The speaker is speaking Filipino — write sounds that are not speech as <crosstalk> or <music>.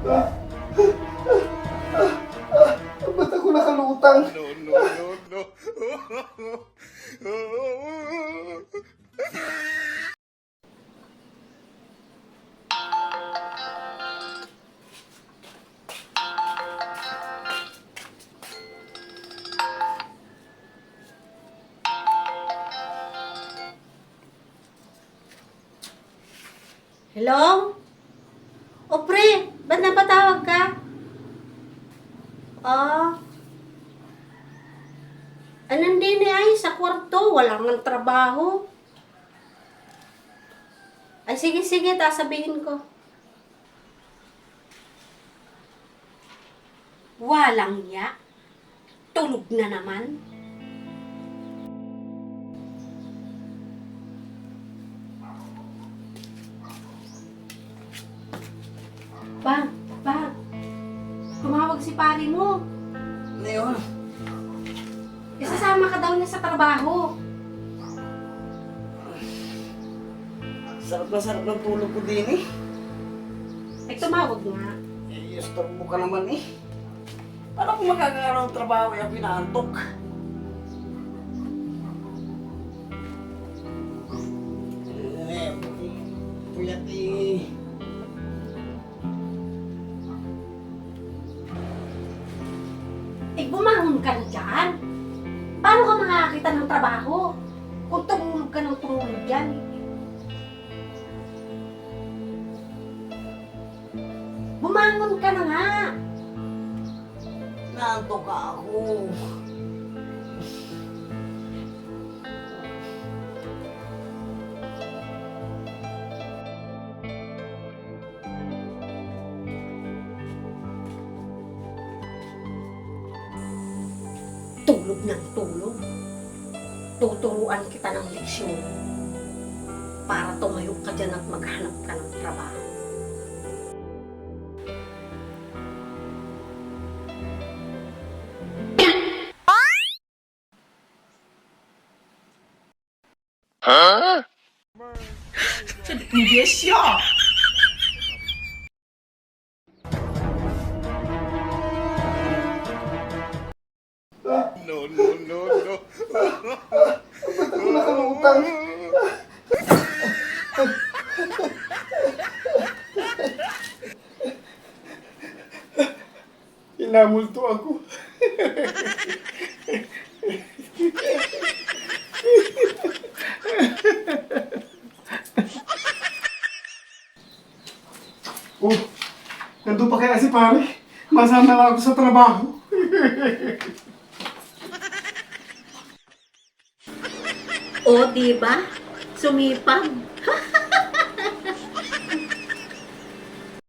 Ba't ako nakalutang? No, no, no, no. Hello? O pre, ba't napatawag ka? Ah. Anong din eh ay sa kwarto, wala ng trabaho. Ay sige sige, sabihin ko. Walang ya. Tulog na naman. Bang, bang. Tumawag si pari mo. Ano yun? Isasama ka daw niya sa trabaho. Sarap na sarap ng tulog ko din eh. Ay, tumawag nga. Eh, stop mo ka naman eh. Paano kung magkakaroon ng trabaho yung pinaantok? Bumangon ka dyan. Paano ka makakita ng trabaho? Kung tumulog ka ng tumulog dyan. Bumangon ka na nga. Naantok ako. Tulog ng tulog. Tuturuan kita ng leksyon. Para tumayo ka dyan at maghanap ka ng trabaho. No, no, no, no. Ako nakalutang. Inamulto ako. oh, nandun pa kaya si pare? Masama lang ako sa trabaho. O, di ba? Sumipag. <laughs>